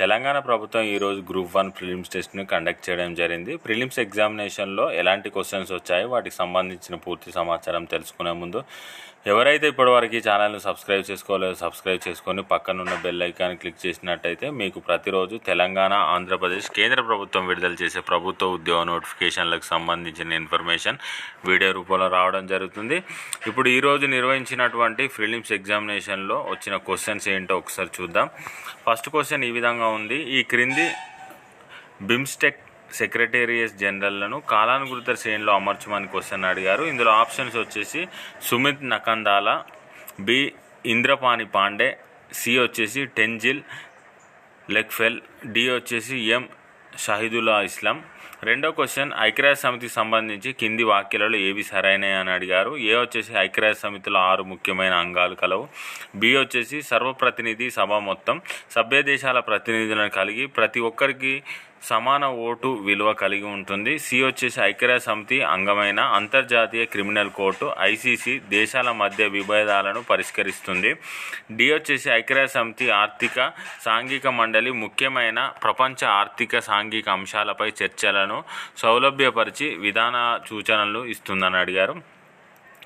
తెలంగాణ ప్రభుత్వం ఈరోజు group one prelims టెస్ట్ను కండక్ట్ చేయడం జరిగింది. ప్రిలిమ్స్ ఎగ్జామినేషన్లో ఎలాంటి క్వశ్చన్స్ వచ్చాయి? వాటికి సంబంధించిన పూర్తి సమాచారం తెలుసుకునే ముందు ఎవరైతే ఇప్పటివరకు ఈ ఛానల్ను సబ్స్క్రైబ్ చేసుకోలేదో సబ్స్క్రైబ్ చేసుకొని పక్కనున్న బెల్ ఐకాన్ క్లిక్ చేసినట్టయితే మీకు ప్రతిరోజు తెలంగాణ ఆంధ్రప్రదేశ్ కేంద్ర ప్రభుత్వం విడుదల చేసే ప్రభుత్వ ఉద్యోగ నోటిఫికేషన్లకు సంబంధించిన ఇన్ఫర్మేషన్ వీడియో రూపంలో రావడం జరుగుతుంది. ఇప్పుడు ఈరోజు నిర్వహించినటువంటి ప్రిలిమ్స్ ఎగ్జామినేషన్లో వచ్చిన క్వశ్చన్స్ ఏంటో ఒకసారి చూద్దాం. ఫస్ట్ క్వశ్చన్ ఈ విధంగా ఉంది. ఈ క్రింది బిమ్స్టెక్ సెక్రటేరియస్ జనరల్లను కాలానుకృత శ్రేణిలో అమర్చమని క్వశ్చన్ అడిగారు. ఇందులో ఆప్షన్స్ వచ్చేసి సుమిత్ నకందాల బి ఇంద్రపాణి పాండే సి వచ్చేసి టెంజిల్ లెక్ఫెల్ డి వచ్చేసి ఎం షహీదుల్లా ఇస్లాం. రెండో క్వశ్చన్ ఐక్యరాజ్య సమితికి సంబంధించి కింది వాక్యాలలో ఏవి సరైనవి అని అడిగారు. ఏ వచ్చేసి ఐక్యరాజ్య సమితిలో ఆరు ముఖ్యమైన అంగాలు కలవు. బి వచ్చేసి సర్వప్రతినిధి సభ మొత్తం. సభ్య దేశాల ప్రతినిధులను కలిగి ప్రతి ఒక్కరికి సమాన ఓటు విలువ కలిగి ఉంటుంది. సి వచ్చేసి ఐక్యరాజ్య సమితి అంగమైన అంతర్జాతీయ క్రిమినల్ కోర్టు ఐసీసీ దేశాల మధ్య విభేదాలను పరిష్కరిస్తుంది. డి వచ్చేసి ఐక్యరాజ్య సమితి ఆర్థిక సాంఘిక మండలి ముఖ్యమైన ప్రపంచ ఆర్థిక సాంఘిక అంశాలపై చర్చలను సౌలభ్యపరిచి విధాన సూచనలు ఇస్తుందని అడిగారు.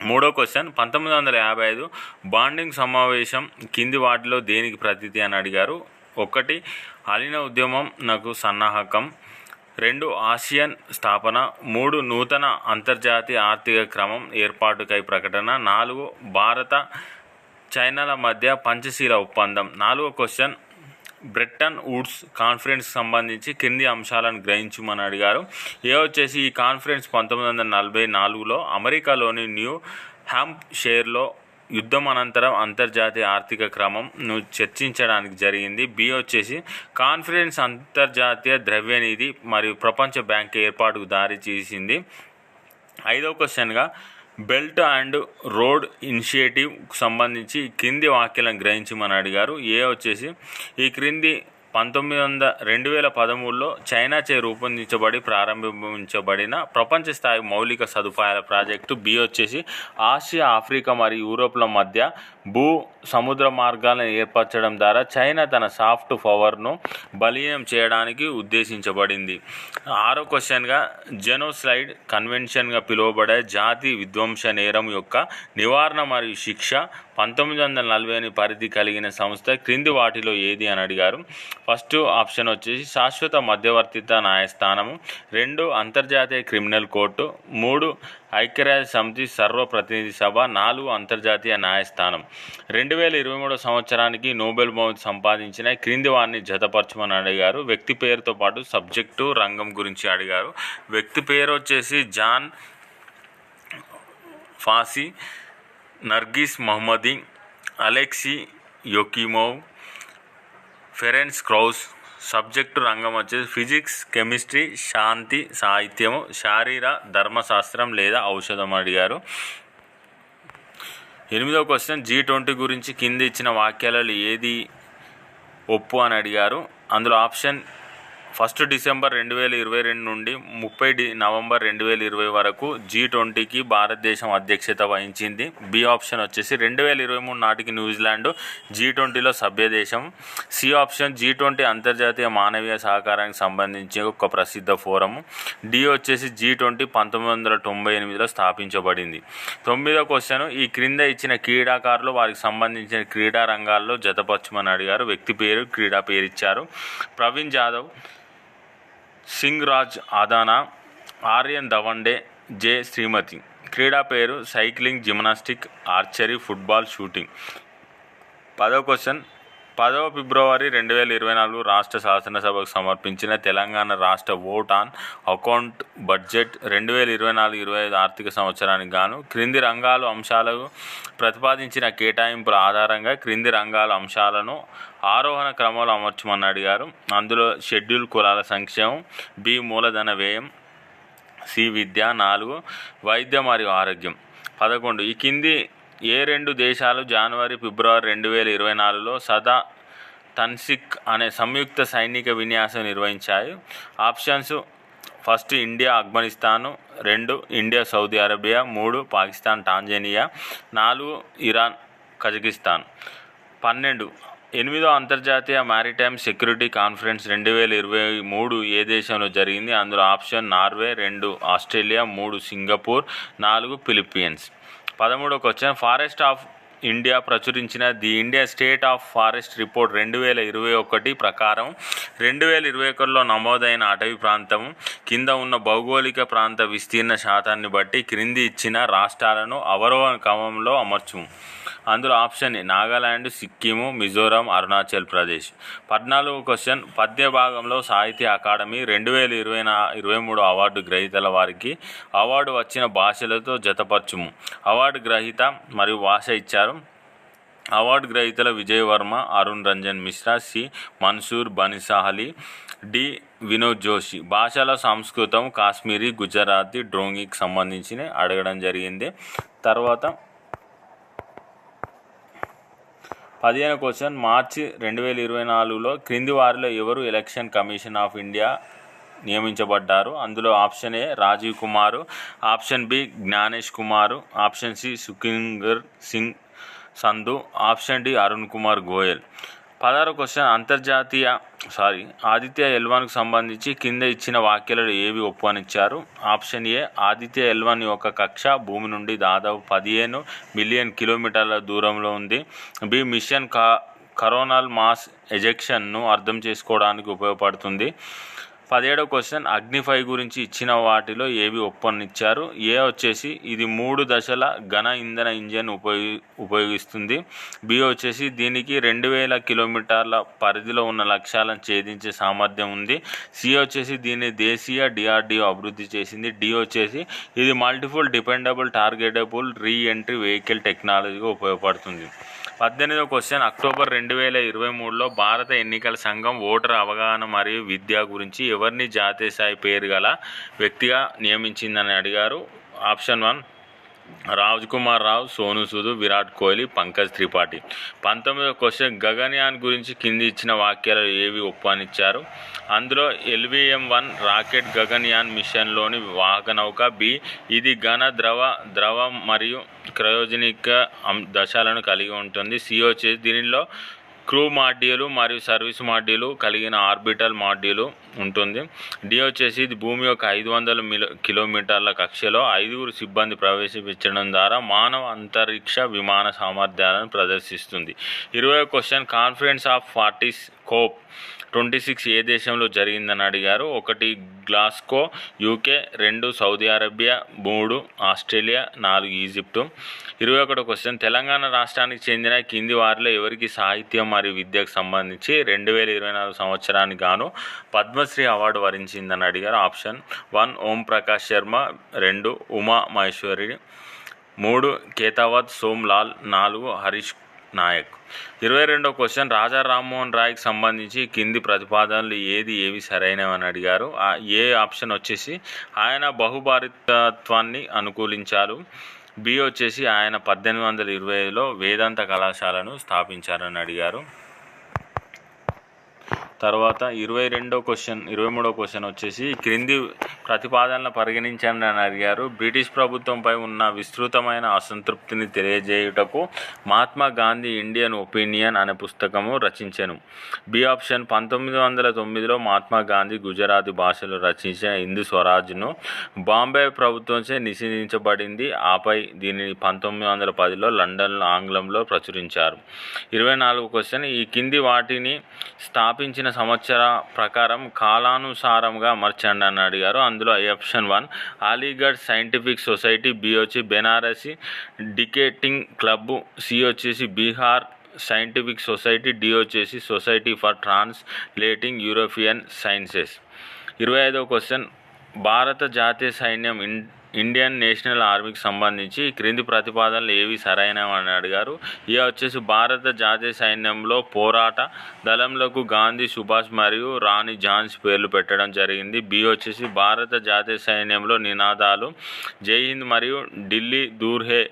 మూడో క్వశ్చన్ పంతొమ్మిది వందల యాభై ఐదు బాండింగ్ సమావేశం కింది వాటిలో దేనికి ప్రతీతి అని అడిగారు? ఒకటి అలీన ఉద్యమం నాకు సన్నాహకం. రెండు ఆసియన్ స్థాపన మూడు నూతన అంతర్జాతీయ ఆర్థిక క్రమం ఏర్పాటుకై ప్రకటన నాలుగు భారత చైనాల మధ్య పంచశీల ఒప్పందం నాలుగో క్వశ్చన్ బ్రెట్టన్ వుడ్స్ కాన్ఫరెన్స్ సంబంధించి కింది అంశాలను గ్రహించమని అడిగారు. ఏ వచ్చేసి ఈ కాన్ఫరెన్స్ పంతొమ్మిది వందల నలభై నాలుగులో అమెరికాలోని న్యూ హ్యాంప్ షేర్లో యుద్ధం అనంతరం అంతర్జాతీయ ఆర్థిక క్రమంను చర్చించడానికి జరిగింది. బి వచ్చేసి కాన్ఫిడెన్స్ అంతర్జాతీయ ద్రవ్యనిధి మరియు ప్రపంచ బ్యాంక్ ఏర్పాటుకు దారి తీసింది. ఐదో క్వశ్చన్గా బెల్ట్ అండ్ రోడ్ ఇనిషియేటివ్ సంబంధించి క్రింది వాక్యాలను గ్రహించమని అడిగారు. ఏ వచ్చేసి ఈ క్రింది పంతొమ్మిది వందల రెండు వేల పదమూడులో చైనాచే రూపొందించబడి ప్రారంభించబడిన ప్రపంచ స్థాయి మౌలిక సదుపాయాల ప్రాజెక్టు బి వచ్చేసి ఆసియా ఆఫ్రికా మరియు యూరోప్ల మధ్య భూ సముద్ర మార్గాలను ఏర్పరచడం ద్వారా చైనా తన సాఫ్ట్ పవర్ను బలీనం చేయడానికి ఉద్దేశించబడింది. ఆరో క్వశ్చన్గా జెనోస్లైడ్ కన్వెన్షన్గా పిలువబడే జాతి విధ్వంస నేరం యొక్క నివారణ మరియు శిక్ష పంతొమ్మిది వందల నలభై ఎనిమిది పరిధి కలిగిన సంస్థ క్రింది వాటిలో ఏది అని అడిగారు. ఫస్ట్ ఆప్షన్ వచ్చేసి శాశ్వత మధ్యవర్తిత న్యాయస్థానము రెండు అంతర్జాతీయ క్రిమినల్ కోర్టు మూడు ఐక్యరాజ్య సమితి సర్వప్రతినిధి సభ నాలుగు అంతర్జాతీయ న్యాయస్థానం. రెండు వేల ఇరవై మూడో సంవత్సరానికి నోబెల్ బహుమతి సంపాదించిన క్రింది వారిని జతపరచమని అడిగారు. వ్యక్తి పేరుతో పాటు సబ్జెక్టు రంగం గురించి అడిగారు. వ్యక్తి పేరు వచ్చేసి Jon Fosse. Narges Mohammadi Alexei Ekimov Ferenc Krausz subject రంగం వచ్చేసి ఫిజిక్స్ కెమిస్ట్రీ శాంతి సాహిత్యము శారీర ధర్మశాస్త్రం లేదా ఔషధం అడిగారు. ఎనిమిదవ క్వశ్చన్ జీ ట్వంటీ గురించి కింద ఇచ్చిన వాక్యాలలో ఏది ఒప్పు అని అడిగారు. అందులో ఆప్షన్ ఫస్ట్ డిసెంబర్ రెండు వేల ఇరవై రెండు నుండి ముప్పై డి నవంబర్ రెండు వేల ఇరవై వరకు జీ ట్వంటీకి భారతదేశం అధ్యక్షత వహించింది. బి ఆప్షన్ వచ్చేసి రెండు వేల ఇరవై మూడు నాటికి న్యూజిలాండ్ జీ ట్వంటీలో సభ్యదేశం. సి ఆప్షన్ జీ ట్వంటీ అంతర్జాతీయ మానవీయ సహకారానికి సంబంధించి ఒక ప్రసిద్ధ ఫోరం డి వచ్చేసి జీ ట్వంటీ పంతొమ్మిది వందల తొంభై ఎనిమిదిలో స్థాపించబడింది. తొమ్మిదో క్వశ్చన్ ఈ క్రింద ఇచ్చిన క్రీడాకారులు వారికి సంబంధించిన క్రీడా రంగాల్లో జతపరచమని అడిగారు. వ్యక్తి పేరు క్రీడా పేరు ఇచ్చారు ప్రవీణ్ జాదవ్ సింగ్ రాజ్ ఆదానా ఆర్యన్ దవండే జే. శ్రీమతి. క్రీడా పేరు cycling gymnastic archery football shooting. పదో క్వశ్చన్. పదవ ఫిబ్రవరి రెండు వేల ఇరవై నాలుగు రాష్ట్ర శాసనసభకు సమర్పించిన తెలంగాణ రాష్ట్ర ఓట్ ఆన్ అకౌంట్ బడ్జెట్ రెండు వేల ఇరవై నాలుగు ఇరవై ఐదు ఆర్థిక సంవత్సరానికి గాను క్రింది రంగాలు అంశాలకు ప్రతిపాదించిన కేటాయింపుల ఆధారంగా క్రింది రంగాల అంశాలను ఆరోహణ క్రమంలో అమర్చమని అడిగారు. అందులో షెడ్యూల్ కులాల సంక్షేమం బి మూలధన వ్యయం సి విద్య నాలుగు వైద్య మరియు ఆరోగ్యం. పదకొండు ఈ కింది ఏ రెండు దేశాలు జనవరి ఫిబ్రవరి రెండు వేల ఇరవై నాలుగులో సదా తన్సిక్ అనే సంయుక్త సైనిక విన్యాసం నిర్వహించాయి. ఆప్షన్స్ ఫస్ట్ ఇండియా ఆఫ్ఘనిస్తాను రెండు ఇండియా సౌదీ అరేబియా మూడు పాకిస్తాన్ టాంజానియా నాలుగు ఇరాన్ కజకిస్తాన్. పన్నెండు ఎనిమిదో అంతర్జాతీయ మారిటైమ్ సెక్యూరిటీ కాన్ఫరెన్స్ రెండు వేల ఇరవై మూడు ఏ దేశంలో జరిగింది. అందులో ఆప్షన్ నార్వే రెండు ఆస్ట్రేలియా మూడు సింగపూర్ నాలుగు ఫిలిప్పీన్స్. పదమూడో క్వశ్చన్ ఫారెస్ట్ ఆఫ్ ఇండియా ప్రచురించిన the India state of forest report రెండు వేల ఇరవై ఒకటి ప్రకారం రెండు వేల ఇరవై ఒకటిలో నమోదైన అటవీ ప్రాంతం కింద ఉన్న భౌగోళిక ప్రాంత విస్తీర్ణ శాతాన్ని బట్టి క్రింది ఇచ్చిన రాష్ట్రాలను అవరోహణ క్రమంలో అమర్చుము అందులో ఆప్షన్ ఏ నాగాలాండ్ సిక్కిము మిజోరాం అరుణాచల్ ప్రదేశ్. పద్నాలుగు క్వశ్చన్ పద్య భాగంలో సాహిత్య అకాడమీ రెండు వేల ఇరవై నా ఇరవై మూడు అవార్డు గ్రహీతల వారికి అవార్డు వచ్చిన భాషలతో జతపరచుము. అవార్డు గ్రహీత మరియు భాష ఇచ్చారు. అవార్డు గ్రహీతల విజయ్ వర్మ అరుణ్ రంజన్ మిశ్రా సి. మన్సూర్ బనిసాహలి డి. వినోద్ జోషి. భాషల సంస్కృతం కాశ్మీరీ గుజరాతీ డ్రోంగికి సంబంధించిన అడగడం జరిగింది. తర్వాత పదిహేను క్వశ్చన్ మార్చి రెండు వేల ఇరవై నాలుగులో క్రింది వారిలో ఎవరు ఎలక్షన్ కమిషన్ ఆఫ్ ఇండియా నియమించబడ్డారు? అందులో option A Rajiv Kumar option B Gyanesh Kumar option C Sukhbir Singh Sandhu option D Arun Kumar Goel. పదహారు క్వశ్చన్ అంతర్జాతీయ సారీ ఆదిత్య ఎల్వన్కు సంబంధించి కింద ఇచ్చిన వాక్యాలలో ఏవి ఒప్పనిచ్చారు option A Aditya L one యొక్క కక్ష భూమి నుండి దాదాపు పదిహేను మిలియన్ కిలోమీటర్ల దూరంలో ఉంది. బి మిషన్ కా కరోనల్ మాస్ ఎజెక్షన్ను అర్థం చేసుకోవడానికి ఉపయోగపడుతుంది. పదిహేడవ క్వశ్చన్ అగ్నిఫై గురించి ఇచ్చిన వాటిలో ఏవి ఒప్పందించారు? ఏ వచ్చేసి ఇది మూడు దశల ఘన ఇంధన ఇంజన్ ఉపయోగి ఉపయోగిస్తుంది. బి వచ్చేసి దీనికి రెండు వేల కిలోమీటర్ల పరిధిలో ఉన్న లక్ష్యాలను ఛేదించే సామర్థ్యం ఉంది. సి వచ్చేసి దీన్ని దేశీయ డిఆర్డిఓ అభివృద్ధి చేసింది. డి వచ్చేసి ఇది multiple dependable targetable re entry vehicle టెక్నాలజీగా ఉపయోగపడుతుంది. పద్దెనిమిదో క్వశ్చన్ అక్టోబర్ రెండు వేల ఇరవై మూడులో భారత ఎన్నికల సంఘం ఓటర్ అవగాహన మరియు విద్య గురించి ఎవరిని జాతీయ స్థాయి పేరు గల వ్యక్తిగా నియమించిందని అడిగారు? Option one Raj Kumar Rao Sonu Sood Virat Kohli Pankaj Tripathi. పంతొమ్మిదో క్వశ్చన్ గగన్యాన్ గురించి కింది ఇచ్చిన వాక్యాలు ఏవి ఒప్పానిచ్చారు అందులో ఎల్విఎం వన్ రాకెట్ గగన్యాన్ మిషన్లోని వాహక నౌక బి ఇది ఘన ద్రవ ద్రవం మరియు క్రయోజనిక దశలను కలిగి ఉంటుంది. సి వచ్చేసి దీనిలో క్రూ మాడ్యూలు మరియు సర్వీస్ మాడ్యూలు కలిగిన ఆర్బిటల్ మాడ్యూలు ఉంటుంది. డి వచ్చేసి ఇది భూమి యొక్క ఐదు వందల మిలో కిలోమీటర్ల కక్షలో ఐదుగురు సిబ్బంది ప్రవేశించడం ద్వారా మానవ అంతరిక్ష విమాన సామర్థ్యాలను ప్రదర్శిస్తుంది. ఇరవై question conference of parties COP twenty six ఏ దేశంలో జరిగిందని అడిగారు. ఒకటి గ్లాస్కో యూకే రెండు సౌదీ అరేబియా మూడు ఆస్ట్రేలియా నాలుగు ఈజిప్టు. ఇరవై ఒకటో క్వశ్చన్. తెలంగాణ రాష్ట్రానికి చెందిన కింది వారిలో ఎవరికి సాహిత్యం మరియు విద్యకు సంబంధించి రెండు వేల ఇరవై నాలుగు సంవత్సరానికి గాను పద్మశ్రీ అవార్డు వరించిందని అడిగారు. Option one Om Prakash Sharma. రెండు ఉమా మహేశ్వరి. మూడు కేతావత్ సోమ్లాల్ నాలుగు హరీష్ నాయక్. ఇరవై రెండో క్వశ్చన్ రాజా రామ్మోహన్ రాయ్కి సంబంధించి కింది ప్రతిపాదనలు ఏది ఏవి సరైనవని అడిగారు. ఏ ఆప్షన్ వచ్చేసి ఆయన బహుభారితత్వాన్ని అనుకూలించారు. బి వచ్చేసి ఆయన పద్దెనిమిది వందల ఇరవైలో వేదాంత కళాశాలను స్థాపించారని అడిగారు. తర్వాత ఇరవై రెండో క్వశ్చన్ ఇరవై మూడో క్వశ్చన్ వచ్చేసి క్రింది ప్రతిపాదనలు పరిగణించండి అని అడిగారు. బ్రిటిష్ ప్రభుత్వంపై ఉన్న విస్తృతమైన అసంతృప్తిని తెలియజేయుటకు మహాత్మా గాంధీ ఇండియన్ ఒపీనియన్ అనే పుస్తకము రచించెను. బి ఆప్షన్ పంతొమ్మిది వందల తొమ్మిదిలో మహాత్మా గాంధీ గుజరాతీ భాషలో రచించిన హిందూ స్వరాజ్ను బాంబే ప్రభుత్వంచే నిషేధించబడింది. ఆపై దీనిని పంతొమ్మిది వందల పదిలో లండన్లో ఆంగ్లంలో ప్రచురించారు. ఇరవై నాలుగు క్వశ్చన్. ఈ కింది వాటిని స్థాపించిన సంవత్సర ప్రకారం కాలానుసారంగా అమర్చండి అని అడిగారు. అందులో option one. Aligarh scientific society B వచ్చి బెనారసి డికేటింగ్ క్లబ్ సి వచ్చేసి బీహార్ సైంటిఫిక్ సొసైటీ డి వచ్చేసి society for translating European sciences. ఇరవై ఐదో క్వశ్చన్. భారత జాతీయ సైన్యం ఇన్ ఇండియన్ నేషనల్ ఆర్మీకి సంబంధించి క్రింది ప్రతిపాదనలు ఏవి సరైనవి అని అడిగారు. ఇక వచ్చేసి భారత జాతీయ సైన్యంలో పోరాట దళంలకు గాంధీ సుభాష్ మరియు రాణి జాన్స్ పేర్లు పెట్టడం జరిగింది. బి వచ్చేసి భారత జాతీయ సైన్యంలో నినాదాలు జై హింద్ మరియు ఢిల్లీ దూర్హే.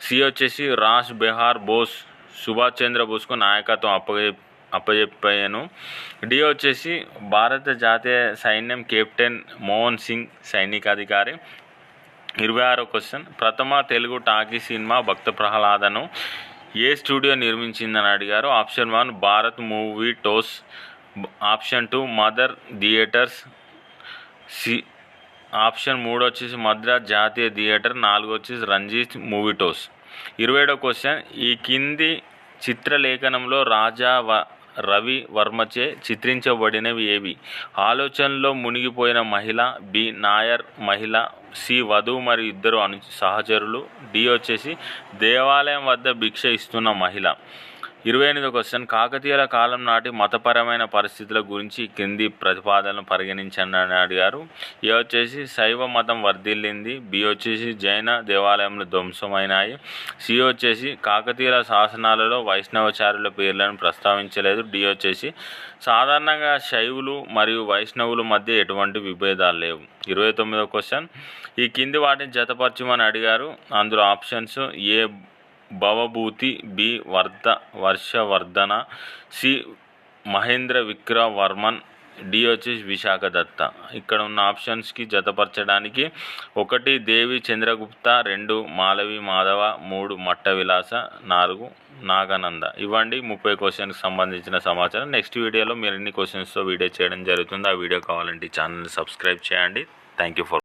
సి వచ్చేసి రాస్ బెహార్ బోస్ సుభాష్ చంద్రబోస్కు నాయకత్వం అప్పగే అప్పజెప్పాను. డి వచ్చేసి భారత జాతీయ సైన్యం కెప్టెన్ మోహన్ సింగ్ సైనికాధికారి. ఇరవై ఆరో క్వశ్చన్. ప్రథమ తెలుగు టాకీ సినిమా భక్త ప్రహ్లాదను ఏ స్టూడియో నిర్మించిందని అడిగారు. Option one Bharat movietone. Option two mother theatres. C option మూడు వచ్చేసి మద్రాస్ జాతీయ థియేటర్. నాలుగు వచ్చేసి రంజీత్ మూవీ టోస్. ఇరవై ఏడో క్వశ్చన్. ఈ కింది చిత్రలేఖనంలో రాజా వ రవి వర్మచే చిత్రించబడినవి ఏవి? ఆలోచనలో మునిగిపోయిన మహిళ బి. నాయర్ మహిళ సి వధువు మరియు ఇద్దరు అను సహచరులు డి వచ్చేసి దేవాలయం వద్ద భిక్ష ఇస్తున్న మహిళ. ఇరవై ఎనిమిదో క్వశ్చన్ కాకతీయుల కాలం నాటి మతపరమైన పరిస్థితుల గురించి కింది ప్రతిపాదనలు పరిగణించండి అని అడిగారు. ఏ వచ్చేసి శైవ మతం వర్ధిల్లింది. బి వచ్చేసి జైన దేవాలయంలో ధ్వంసమైనాయి. సి వచ్చేసి కాకతీయుల శాసనాలలో వైష్ణవచారుల పేర్లను ప్రస్తావించలేదు. డి వచ్చేసి సాధారణంగా శైవులు మరియు వైష్ణవుల మధ్య ఎటువంటి విభేదాలు లేవు. ఇరవై తొమ్మిదో క్వశ్చన్ ఈ కింది వాటిని జతపరచమని అడిగారు. అందులో options A Bhavabhuti B వర్ధ Harshavardhana C Mahendra విక్ర వర్మన్ డి వచ్చేసి విశాఖ దత్త ఇక్కడ ఉన్న ఆప్షన్స్కి జతపరచడానికి ఒకటి దేవి చంద్రగుప్త రెండు మాలవి మాధవ మూడు మట్ట విలాస నాలుగు నాగానంద. ఇవ్వండి ముప్పై క్వశ్చన్కి సంబంధించిన సమాచారం. నెక్స్ట్ వీడియోలో మీరు క్వశ్చన్స్తో వీడియో చేయడం జరుగుతుంది ఆ వీడియో కావాలంటే ఛానల్ని సబ్స్క్రైబ్ చేయండి. Thank you for